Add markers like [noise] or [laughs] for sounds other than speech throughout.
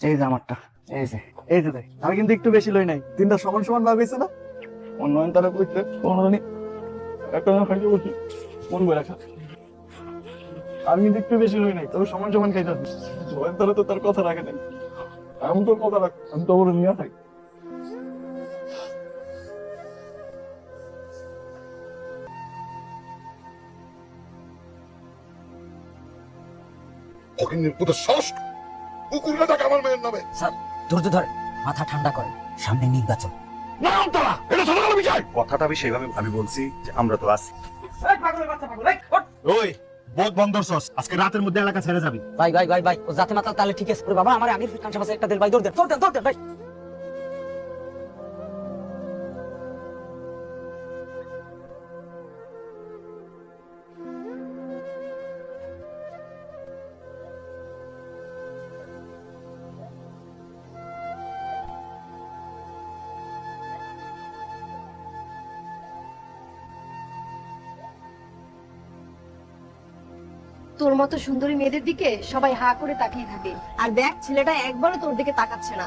এই যে আমারটা। এই যে। এই যে দেখ আমি কিন্তু একটু বেশি লই নাই। তিনটা সমান সমান ভাগ হয়েছে না? উন্নয়ন তারা করতে? কোনো জানি? একটা না খাইতে বসি। মন বলে রাখা? আমি কিন্তু একটু বেশি লই নাই তবে সমান সমান খাইতে হবে। জয়েন তারা তো তার কথা রাখে নাই। আমি তোর কথা রাখ আমি তো ওর নিয়ে থাকি। ফকিন্নির পুত্র সাহস কুকুরটা আমার মেয়ের নামে। স্যার ধৈর্য ধরে মাথা ঠান্ডা করে সামনে নির্বাচন। নাম তারা এটা সরকার বিষয় কথাটা আমি সেইভাবে আমি বলছি যে আমরা তো আছি। ওই বোধ বন্দর সস আজকে রাতের মধ্যে এলাকা ছেড়ে যাবি। ভাই ভাই ভাই ভাই ও যাতে মাতাল তাহলে ঠিক আছে বাবা আমার সাথে একটা দেড় ভাই ধরতে ধরতে দৌড় দেন দৌড় দেন ভাই। তোর মতো সুন্দরী মেয়েদের দিকে সবাই হা করে তাকিয়ে থাকে। আর দেখ ছেলেটা একবারও তোর দিকে তাকাচ্ছে না।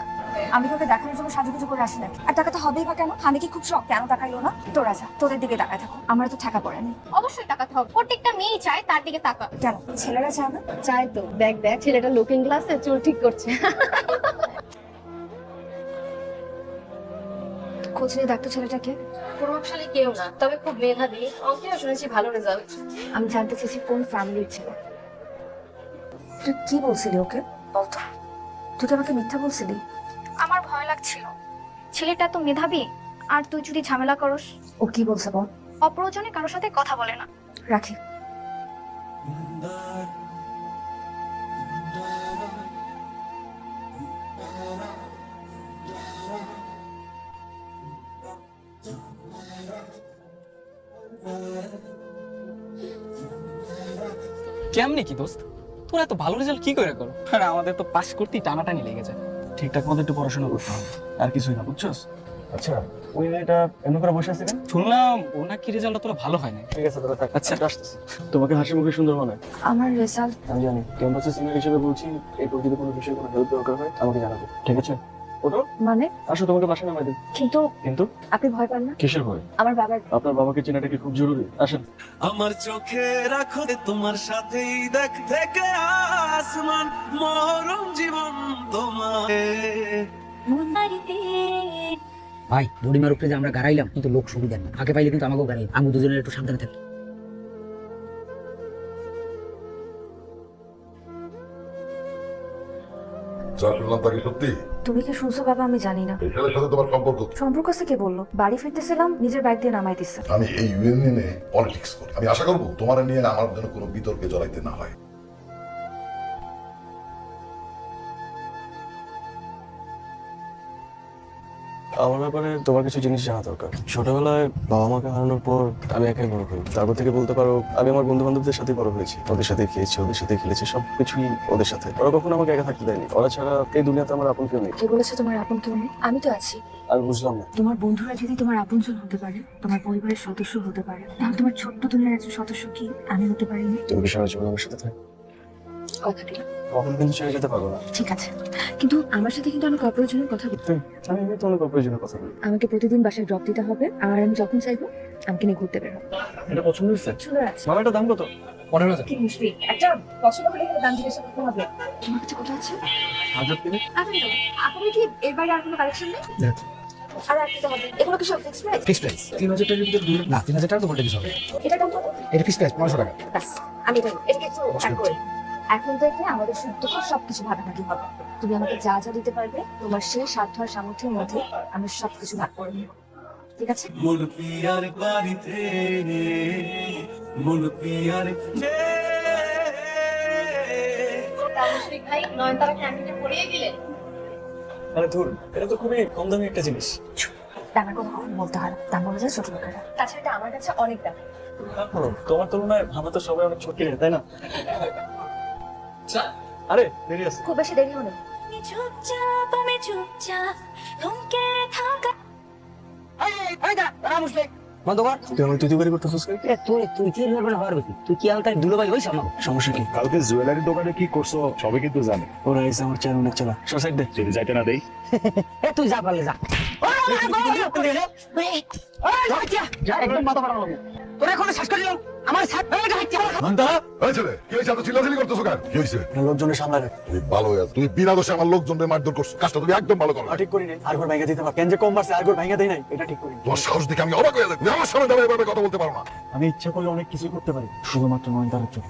আমি তোকে দেখানোর জন্য সাজুগুজু করে আসি নাকি? আর টাকা তো হবেই বা কেন? আমি কি খুব শখ? কেন তাকাইলো না? তোরা যা তোদের দিকে তাকায় থাকো। আমার তো ঠেকা পড়ে নেই। অবশ্যই তাকাতে হবে। প্রত্যেকটা মেয়ে চায় তার দিকে তাকা কেন? ছেলেরা চায় না? চায় তো। দেখ দেখ ছেলেটা লুকিং গ্লাসে চুল ঠিক করছে। [laughs] খোঁজ নিয়ে দেখতো ছেলেটাকে? প্রভাবশালী কেউ না তবে খুব মেধাবী। অঙ্কেও শুনেছি ভালো রেজাল্ট আমি জানতে চেয়েছি কোন ফ্যামিলির ছেলে। তুই কি বলছিলি ওকে? বলতো। তুই তো আমাকে মিথ্যা বলছিলি? আমার ভয় লাগছিল। ছেলেটা তো মেধাবী আর তুই যদি ঝামেলা করস? ও কি বলছে বল? অপ্রয়োজনে কারোর সাথে কথা বলে না। রাখি। কেমনি কি দোস্ত? তোরা এত ভালো রেজাল্ট কি করে করো? আর আমাদের তো পাস করতেই টানাটানি লেগে যায়। ঠিকঠাক মতো একটু পড়াশোনা করতে হবে। আর কিছুই না বুঝছস? আচ্ছা ওই মেয়েটা এমন করে বসে আছে কেন শুনলাম ও নাকি রেজাল্টটা তোরা ভালো হয় না ঠিক আছে তোরা থাক আচ্ছা। আসতেছি। তোমাকে হাসি মুখে সুন্দর মনে হয়? আমার রেজাল্ট আমি জানি। ক্যাম্পাসের সিনিয়র হিসেবে বলছি এরপর যদি কোনো বিষয়ে কোনো হেল্প দরকার হয় আমাকে জানাবে। ঠিক আছে। ওটো মানে? আসো তোমাকে বাসায় নামাই কিন্তু কিন্তু? আপনি ভয় পান না? কিসের ভয়? আমার বাবার আপনার বাবাকে চেনাটা কি খুব জরুরি? আসেন। আমার চোখে রাখো তোমার সাথেই দেখ থেকে আসমান মরম জীবন তোমার ভাই বুড়িমার উপরে যে আমরা গাড়াইলাম কিন্তু লোক সুবিধা না। আগে পাইলে কিন্তু আমাকেও গাড়াই আমি দুজনের একটু সাবধানে থাকি। যা শুনলাম তাকে সত্যি? তুমি কি শুনছো বাবা আমি জানি না। এই ছেলের সাথে তোমার সম্পর্ক কি? সম্পর্ক সে কে বলল? বাড়ি ফিরতেছিলাম নিজের বাইক দিয়ে নামাই আমি এই ইউনিয়নে পলিটিক্স করি। আমি আশা করব তোমার নিয়ে আমার জন্য কোনো বিতর্কে জড়াইতে না হয়। আমার ব্যাপারে তোমার কিছু জিনিস জানা দরকার। ছোটবেলায় বাবা মাকে হারানোর পর আমি একাই বড় হই। তারপর থেকে বলতে পারো আমি আমার বন্ধু বান্ধবদের সাথে বড় হয়েছি। ওদের সাথে খেয়েছি ওদের সাথে খেলেছি সবকিছুই ওদের সাথে। ওরা কখনো আমাকে একা থাকতে দেয়নি। ওরা ছাড়া এই দুনিয়াতে আমার আপন কেউ নেই। কে বলেছে তোমার আপন কেউ নেই? আমি তো আছি। আমি বুঝলাম না। তোমার বন্ধুরা যদি তোমার আপনজন হতে পারে তোমার পরিবারের সদস্য হতে পারে তাহলে তোমার ছোট্ট দুনিয়ার একজন সদস্য কি? আমি হতে পারিনি। তুমি কি সারা জীবন আমার সাথে থাকবে? কথা দিলাম। কখন কিন্তু ছেড়ে যেতে পারব না। ঠিক আছে। কিন্তু আমার সাথে কিন্তু অনেক অপ্রয়োজনীয় কথা বলতে আমি এমনিতে অনেক অপ্রয়োজনীয় কথা বলি। আমাকে প্রতিদিন বাসায় ড্রপ দিতে হবে আর আমি যখন চাইব আমাকে নিয়ে ঘুরতে বেরো এটা পছন্দ হয়েছে? সুন্দর আছে। মামা এটা দাম কত? পনেরো হাজার। কি মিষ্টি। একটা পছন্দ হলে দাম জিজ্ঞাসা করতে হবে। তোমার কাছে কত আছে? হাজার তিনে আপনি। আপনার কি এর বাইরে আর কোনো কালেকশন নেই? আর আর হবে? এগুলো কি সব ফিক্স প্রাইস ফিক্স প্রাইস তিন হাজার টাকার ভিতরে না তিন হাজার টাকা তো হবে। এটা দাম কত? এটা ফিক্স প্রাইস পনেরোশো টাকা। ব্যাস আমি এটা নিই। একটু করে। এখন থেকে আমাদের শুদ্ধ সবকিছু ভাগাভাগি হবে। তুমি আমাকে যা যা দিতে পারবে তোমার সেই সাধ্য আর সামর্থ্যের মধ্যে আমি সবকিছু ভাগ করে নেব। ঠিক আছে? মন পিয়ার বাড়িতে মন পিয়ার ভাই নয়নতারা ক্যান্টিনে পড়িয়ে গেলেন? আরে ধুর এটা তো খুবই কম দামি একটা জিনিস। দামের কথা কখন বলতে হয় না। দাম বলে যায় ছোট লোকেরা। তাছাড়া এটা আমার কাছে অনেক দাম। তোমার তুলনায় আমরা তো সবাই অনেক ছোট তাই না? আরে দেরি আছে। খুব বেশি দেরি হলো। চুপচাপ আমি চুপচাপ থমকে থাকা। তুই আমার তুই তুই করে করতেছিস এ তুই তুই কি? পারবি তুই আলতার হইছ সমস্যা কি? কালকে জুয়েলারি দোকানে কি করছ সবাই কিন্তু জানে। ওরা এসে আমার চ্যানেল অনেক চলা। সোসাইড দে। যদি যাইতে না দেই। এ তুই যা পারলে যা। যা একদম মাথা ফাটানো তোর এখন শেষ করে আমার সাথ নয়নতারা এই ছেলে কি হয়েছে এত চিল্লাচিল্লি করতেছো কেন? কি হয়েছে? লোকজনের সামলা তুমি ভালো আছো। তুমি বিনা দোষে আমার লোকজনদের মারধর করছ। কাজটা তুমি একদম ভালো করো। ঠিক করি নাই আর ঘর ভাঙা দিতে পার। কেন যে কম মারছে আর ঘর ভাঙা দেয় নাই এটা ঠিক করি তোমার সাহস দেখে আমি অবাক হয়ে যাই আমার সামনে দাঁড়িয়ে এভাবে কথা বলতে পারো না। আমি ইচ্ছা করলে অনেক কিছু করতে পারি শুধুমাত্র নয় তার জন্য।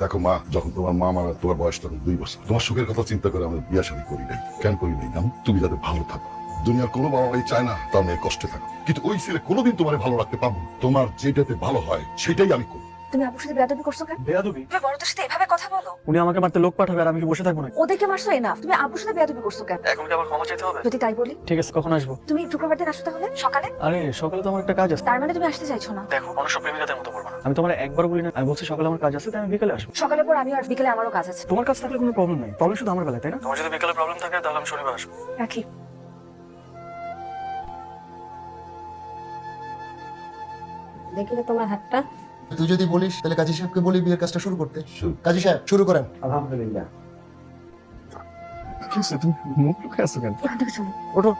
দেখো মা, যখন তোমার মা মারা, তোমার বয়স তখন দুই বছর। তোমার সুখের কথা চিন্তা করে আমি বিয়া শাদী করি নাই, কেন করি নাই জানো? তুমি যাতে ভালো থাকো। দুনিয়ার কোনো বাবা মাই চায় না তার মেয়ে কষ্টে থাকো কিন্তু ওই ছেলে কোনোদিন তোমার ভালো রাখতে পারব তোমার যেটাতে ভালো হয়, সেটাই আমি করি। তুমি আপুর সাথে বেয়াদবি করছ কেন? বেয়াদবি? তুমি বড়দের সাথে এভাবে কথা বলো। উনি আমাকে মারতে লোক পাঠাবে আর আমি কি বসে থাকব না ওদেরকে মারছো না তুমি আপুর সাথে বেয়াদবি করছ কেন? এখন কি আবার ক্ষমা চাইতে হবে? যদি তাই বলি। ঠিক আছে কখন আসব? তুমি শুক্রবার দিন আসো তাহলে? সকালে? আরে সকালে তো আমার একটা কাজ আছে। তার মানে তুমি আসতে চাইছো না? দেখো অন্য সব প্রেমিকাদের মতো করব না। আমি তোমার একবার বলি না আমি বলছি সকালে আমার কাজ আছে তাই আমি বিকালে আসব। সকালের পর আমি আর বিকেলে আমারও কাজ আছে। তোমার কাছ থাকলে কোনো প্রবলেম নেই। প্রবলেম শুধু আমার বেলায় তাই না? তোমার যদি বিকালে প্রবলেম থাকে তাহলে আমি শনিবার আসব। রাখি। দেখলে তোমার হাতটা। তুই যদি বলিস তাহলে কাজী সাহেবকে বলি বিয়ের কাজটা শুরু করতে। কাজী সাহেব শুরু করেন। আলহামদুলিল্লাহ। ওঠো।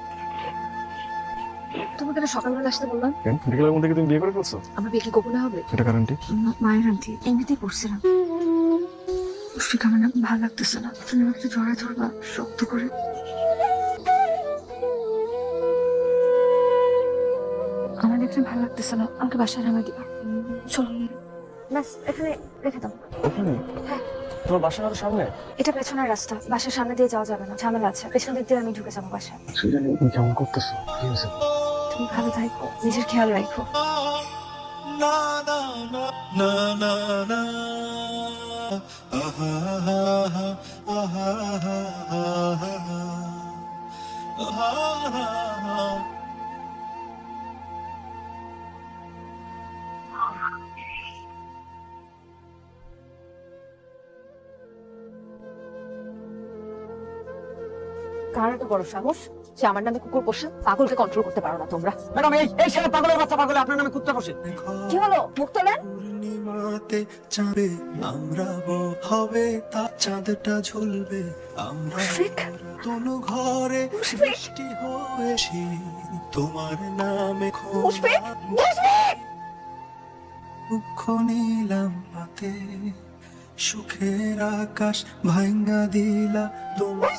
তোমাকে না সকালবেলা আসতে বললাম। বিকেলের মধ্যে তুমি বিয়ে করে ফেলছো? আমার বিয়ে কি গোপনে হবে? এটা গ্যারান্টি মায়ের আন্টি এমনিতেই পড়ছিলাম। মুশফিক আমার না ভালো লাগতেছে না। তুমি আমাকে জড়ায় ধরবা শক্ত করে। আমার এখানে ভালো লাগতেছে না। আমাকে বাসায় নামাই দিবা চলো। ব্যাস এখানে রেখে দাও। ওখানে? তোমার বাসা না তো সামনে? এটা পেছনের রাস্তা। বাসার সামনে দিয়ে যাওয়া যাবে না। ঝামেলা আছে। পেছন দিক দিয়ে আমি ঢুকে যাব বাসায়। তুমি কেমন করতেছো? কি হয়েছে? তুমি ভালো থাকো। নিজের খেয়াল রাখো। না না না না না না। আহা আহা আহা আহা আহা আহা। কার এত বড় সাহস সে আমার নামে কুকুর পোষে পাগলকে কন্ট্রোল করতে পারো না তোমরা। ম্যাডাম এই এই ছেলে পাগলের বাচ্চা পাগলে আপনার নামে কুত্তা বসে কি হলো? মুখ তোলেন পূর্ণিমাতে চাঁদে আমরা হবে তা চাঁদটা ঝুলবে। আমরা তনু ঘরে? বৃষ্টি হয়েছি। তোমার নামে দুঃখ নিলাম সুখের আকাশ ভাঙ্গা দিলা তোমার